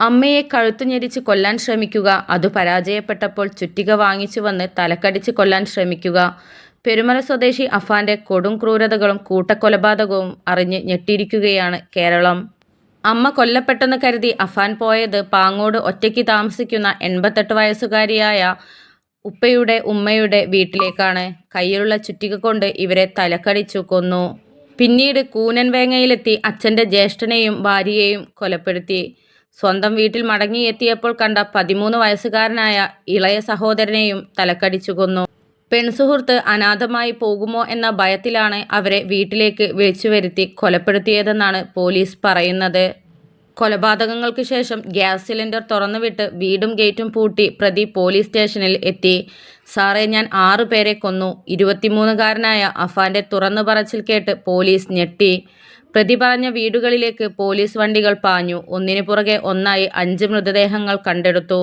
അമ്മയെ കഴുത്തു ഞെരിച്ച് കൊല്ലാൻ ശ്രമിക്കുക. അത് പരാജയപ്പെട്ടപ്പോൾ ചുറ്റിക വാങ്ങിച്ചു വന്ന് തലക്കടിച്ച് കൊല്ലാൻ ശ്രമിക്കുക. പെരുമല സ്വദേശി അഫാന്റെ കൊടും ക്രൂരതകളും കൂട്ടക്കൊലപാതകവും അറിഞ്ഞ് ഞെട്ടിയിരിക്കുകയാണ് കേരളം. അമ്മ കൊല്ലപ്പെട്ടെന്ന് കരുതി അഫാൻ പോയത് പാങ്ങോട് ഒറ്റയ്ക്ക് താമസിക്കുന്ന എൺപത്തെട്ട് വയസ്സുകാരിയായ ഉപ്പയുടെ ഉമ്മയുടെ വീട്ടിലേക്കാണ്. കയ്യിലുള്ള ചുറ്റിക കൊണ്ട് ഇവരെ തലക്കടിച്ചു കൊന്നു. പിന്നീട് കൂനൻവേങ്ങയിലെത്തി അച്ഛന്റെ ജ്യേഷ്ഠനെയും ഭാര്യയെയും കൊലപ്പെടുത്തി. സ്വന്തം വീട്ടിൽ മടങ്ങിയെത്തിയപ്പോൾ കണ്ട പതിമൂന്ന് വയസ്സുകാരനായ ഇളയ സഹോദരനെയും തലക്കടിച്ചു കൊന്നു. പെൺസുഹൃത്ത് അനാഥമായി പോകുമോ എന്ന ഭയത്തിലാണ് അവരെ വീട്ടിലേക്ക് വിളിച്ചു വരുത്തി കൊലപ്പെടുത്തിയതെന്നാണ് പോലീസ് പറയുന്നത്. കൊലപാതകങ്ങൾക്ക് ശേഷം ഗ്യാസ് സിലിണ്ടർ തുറന്നുവിട്ട് വീടും ഗേറ്റും പൂട്ടി പ്രതി പോലീസ് സ്റ്റേഷനിൽ എത്തി. സാറേ ഞാൻ ആറു പേരെ കൊന്നു. ഇരുപത്തിമൂന്നുകാരനായ അഫാന്റെ തുറന്നു പറച്ചിൽ കേട്ട് പോലീസ് ഞെട്ടി. പ്രതി പറഞ്ഞ വീടുകളിലേക്ക് പോലീസ് വണ്ടികൾ പാഞ്ഞു. ഒന്നിനു പുറകെ ഒന്നായി അഞ്ച് മൃതദേഹങ്ങൾ കണ്ടെടുത്തു.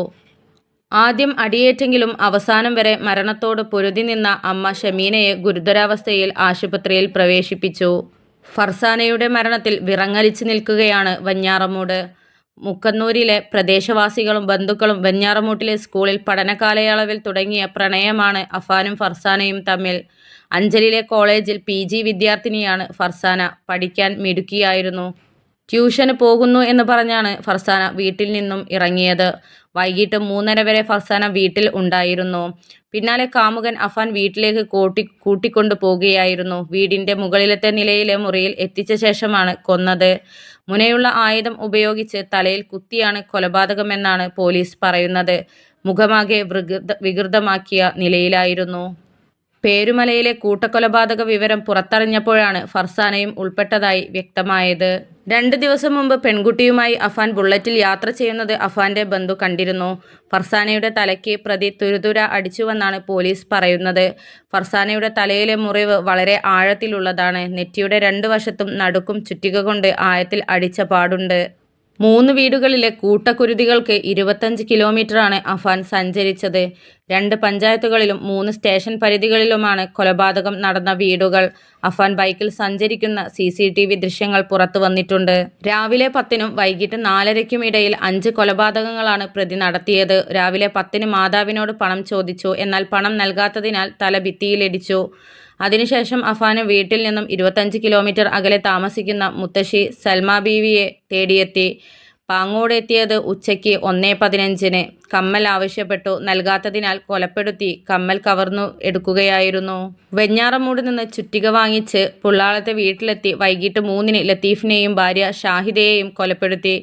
ആദ്യം അടിയേറ്റെങ്കിലും അവസാനം വരെ മരണത്തോട് പൊരുതി നിന്ന അമ്മ ഷമീനയെ ഗുരുതരാവസ്ഥയിൽ ആശുപത്രിയിൽ പ്രവേശിപ്പിച്ചു. ഫർസാനയുടെ മരണത്തിൽ വിറങ്ങലിച്ചു നിൽക്കുകയാണ് വഞ്ഞാറമൂട് മുക്കന്നൂരിലെ പ്രദേശവാസികളും ബന്ധുക്കളും വെഞ്ഞാറമൂട്ടിലെ സ്കൂളിൽ പഠനകാലയളവിൽ തുടങ്ങിയ പ്രണയമാണ് അഫാനും ഫർസാനയും തമ്മിൽ. അഞ്ചലിലെ കോളേജിൽ പി വിദ്യാർത്ഥിനിയാണ് ഫർസാന. പഠിക്കാൻ മിടുക്കിയായിരുന്നു. ട്യൂഷന് പോകുന്നു എന്ന് പറഞ്ഞാണ് ഫർസാന വീട്ടിൽ നിന്നും ഇറങ്ങിയത്. വൈകിട്ട് മൂന്നര വരെ ഫർസാന വീട്ടിൽ ഉണ്ടായിരുന്നു. പിന്നാലെ കാമുകൻ അഫാൻ വീട്ടിലേക്ക് കൂട്ടി കൂട്ടിക്കൊണ്ടു പോകുകയായിരുന്നു വീടിന്റെ മുകളിലത്തെ നിലയിലെ മുറിയിൽ എത്തിച്ച ശേഷമാണ് കൊന്നത്. മുനയുള്ള ആയുധം ഉപയോഗിച്ച് തലയിൽ കുത്തിയാണ് കൊലപാതകമെന്നാണ് പോലീസ് പറയുന്നത്. മുഖമാകെ വികൃതമാക്കിയ നിലയിലായിരുന്നു. പേരുമലയിലെ കൂട്ടക്കൊലപാതക വിവരം പുറത്തറിഞ്ഞപ്പോഴാണ് ഫർസാനയും ഉൾപ്പെട്ടതായി വ്യക്തമായത്. രണ്ട് ദിവസം മുമ്പ് പെൺകുട്ടിയുമായി അഫാൻ ബുള്ളറ്റിൽ യാത്ര ചെയ്യുന്നത് അഫാന്റെ ബന്ധു കണ്ടിരുന്നു. ഫർസാനയുടെ തലയ്ക്ക് പ്രതി തുരുതുര അടിച്ചുവെന്നാണ് പോലീസ് പറയുന്നത്. ഫർസാനയുടെ തലയിലെ മുറിവ് വളരെ ആഴത്തിലുള്ളതാണ്. നെറ്റിയുടെ രണ്ട് വശത്തും നടുക്കും ചുറ്റിക കൊണ്ട് ആയത്തിൽ അടിച്ച പാടുണ്ട്. മൂന്ന് വീടുകളിലെ കൂട്ടക്കുരുതികൾക്ക് ഇരുപത്തഞ്ച് കിലോമീറ്ററാണ് അഫാൻ സഞ്ചരിച്ചത്. രണ്ട് പഞ്ചായത്തുകളിലും മൂന്ന് സ്റ്റേഷൻ പരിധികളിലുമാണ് കൊലപാതകം നടന്ന വീടുകൾ. അഫാൻ ബൈക്കിൽ സഞ്ചരിക്കുന്ന സി സി ടി വി ദൃശ്യങ്ങൾ പുറത്തു വന്നിട്ടുണ്ട്. രാവിലെ പത്തിനും വൈകിട്ട് നാലരയ്ക്കും ഇടയിൽ അഞ്ച് കൊലപാതകങ്ങളാണ് പ്രതി നടത്തിയത്. രാവിലെ പത്തിന് മാതാവിനോട് പണം ചോദിച്ചു. എന്നാൽ പണം നൽകാത്തതിനാൽ തല ഭിത്തിയിലിടിച്ചു. അതിനുശേഷം അഫാന് വീട്ടിൽ നിന്നും ഇരുപത്തഞ്ച് കിലോമീറ്റർ അകലെ താമസിക്കുന്ന മുത്തശ്ശി സൽമ ബീവിയെ തേടിയെത്തി. പാങ്ങോട് എത്തിയത് ഉച്ചയ്ക്ക് ഒന്നേ പതിനഞ്ചിന്. കമ്മൽ ആവശ്യപ്പെട്ടു. നൽകാത്തതിനാൽ കൊലപ്പെടുത്തി കമ്മൽ കവർന്നു എടുക്കുകയായിരുന്നു. വെഞ്ഞാറമൂട് നിന്ന് ചുറ്റിക വാങ്ങിച്ച് പുള്ളാളത്തെ വീട്ടിലെത്തി. വൈകിട്ട് മൂന്നിന് ലത്തീഫിനെയും ഭാര്യ ഷാഹിദയെയും കൊലപ്പെടുത്തി.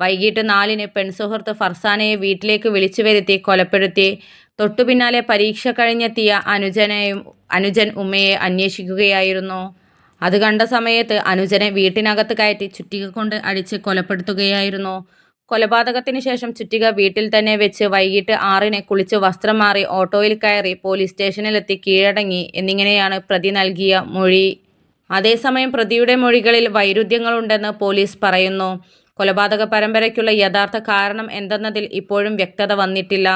വൈകിട്ട് നാലിന് പെൺസുഹൃത്ത് ഫർസാനയെ വീട്ടിലേക്ക് വിളിച്ചു വരുത്തി കൊലപ്പെടുത്തി. തൊട്ടുപിന്നാലെ പരീക്ഷ കഴിഞ്ഞെത്തിയ അനുജനെയും അനുജൻ ഉമ്മയെ അന്വേഷിക്കുകയായിരുന്നു. അത് കണ്ട സമയത്ത് അനുജനെ വീട്ടിനകത്ത് കയറ്റി ചുറ്റിക കൊണ്ട് അടിച്ച് കൊലപ്പെടുത്തുകയായിരുന്നു. കൊലപാതകത്തിന് ശേഷം ചുറ്റിക വീട്ടിൽ തന്നെ വെച്ച് വൈകിട്ട് ആറിന് കുളിച്ച് വസ്ത്രം മാറി ഓട്ടോയിൽ കയറി പോലീസ് സ്റ്റേഷനിലെത്തി കീഴടങ്ങി എന്നിങ്ങനെയാണ് പ്രതി നൽകിയ മൊഴി. അതേസമയം പ്രതിയുടെ മൊഴികളിൽ വൈരുദ്ധ്യങ്ങളുണ്ടെന്ന് പോലീസ് പറയുന്നു. കൊലപാതക പരമ്പരയ്ക്കുള്ള യഥാർത്ഥ കാരണം എന്തെന്നതിൽ ഇപ്പോഴും വ്യക്തത വന്നിട്ടില്ല.